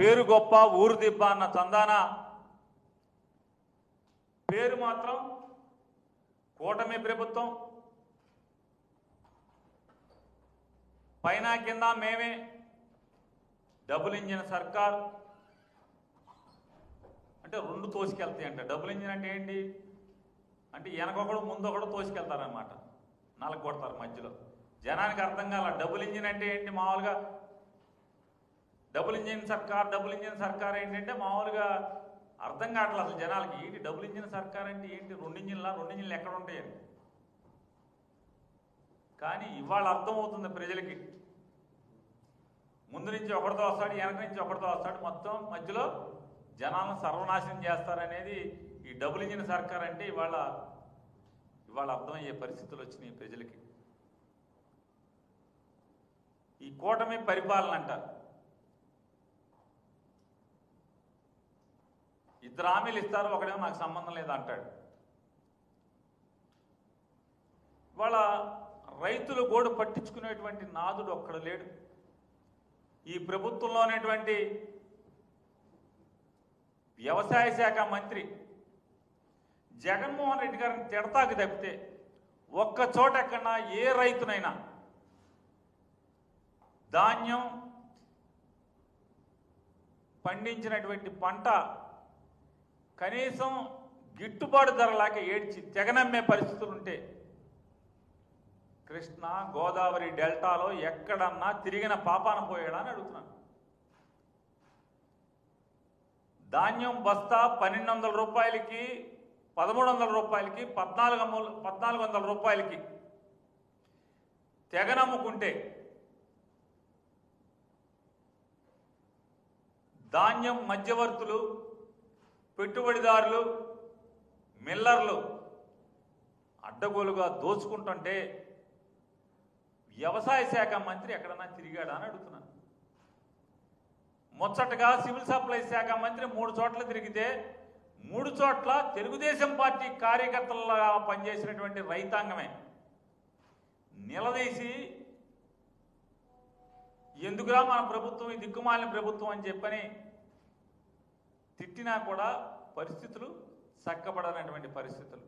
పేరు గొప్ప ఊరు దిబ్బ అన్న చందాన. పేరు మాత్రం కూటమి ప్రభుత్వం. పైన కింద మేమే. డబుల్ ఇంజిన్ సర్కార్. అంటే రెండు తోసుకెళ్తాయి అంట డబుల్ ఇంజిన్ అంటే ఏంటి? అంటే వెనకొకడు ముందొకడు తోసుకెళ్తారనమాట నలగొడతారు మధ్యలో. జనానికి అర్థం కాల డబుల్ ఇంజిన్ అంటే ఏంటి? మామూలుగా డబుల్ ఇంజిన్ సర్కార్ డబుల్ ఇంజిన్ సర్కార్ ఏంటంటే మామూలుగా అర్థం కావట్లేదు అసలు జనాలకి. ఏంటి డబుల్ ఇంజిన్ సర్కార్ అంటే ఏంటి? రెండు ఇంజిన్లా? రెండు ఇంజిన్లు ఎక్కడ ఉంటాయని కానీ ఇవాళ అర్థమవుతుంది ప్రజలకి. ముందు నుంచి ఒకరితో వస్తాడు వెనక నుంచి ఒకరితో వస్తాడు. మొత్తం మధ్యలో జనాలను సర్వనాశనం చేస్తారనేది ఈ డబుల్ ఇంజిన్ సర్కార్ అంటే ఇవాళ ఇవాళ అర్థమయ్యే పరిస్థితులు వచ్చినాయి ప్రజలకి. ఈ కూటమి పరిపాలన అంటారు. ఇద్దరు హామీలు ఇస్తారు ఒకడేమో నాకు సంబంధం లేదు అంటాడు. ఇవాళ రైతులు గోడు పట్టించుకునేటువంటి నాదుడు ఒక్కడు లేడు. ఈ ప్రభుత్వంలో ఉన్నటువంటి వ్యవసాయ శాఖ మంత్రి జగన్మోహన్ రెడ్డి గారిని తిడతాకి తప్పితే ఒక్క చోట ఎక్కడన్నా ఏ రైతునైనా ధాన్యం పండించినటువంటి పంట కనీసం గిట్టుబాటు ధరలాక ఏడ్చి తెగనమ్మే పరిస్థితులు ఉంటే కృష్ణ గోదావరి డెల్టాలో ఎక్కడన్నా తిరిగిన పాపాన పోయాడా అని అడుగుతున్నాను. ధాన్యం బస్తా పన్నెండు వందల రూపాయలకి పదమూడు వందల రూపాయలకి పద్నాలుగు పద్నాలుగు వందల రూపాయలకి తెగనమ్ముకుంటే ధాన్యం మధ్యవర్తులు పెట్టుబడిదారులు మిల్లర్లు అడ్డగోలుగా దోచుకుంటుంటే వ్యవసాయ శాఖ మంత్రి ఎక్కడన్నా తిరిగాడా అని అడుగుతున్నాను. ముచ్చటగా సివిల్ సప్లై శాఖ మంత్రి మూడు చోట్ల తిరిగితే మూడు చోట్ల తెలుగుదేశం పార్టీ కార్యకర్తలుగా పనిచేసినటువంటి రైతాంగమే. నిలదీసి ఎందుకురా మన ప్రభుత్వం ఈ దిక్కుమాలిన ప్రభుత్వం అని చెప్పని తిట్టినా కూడా పరిస్థితులు చక్కబడనటువంటి పరిస్థితులు.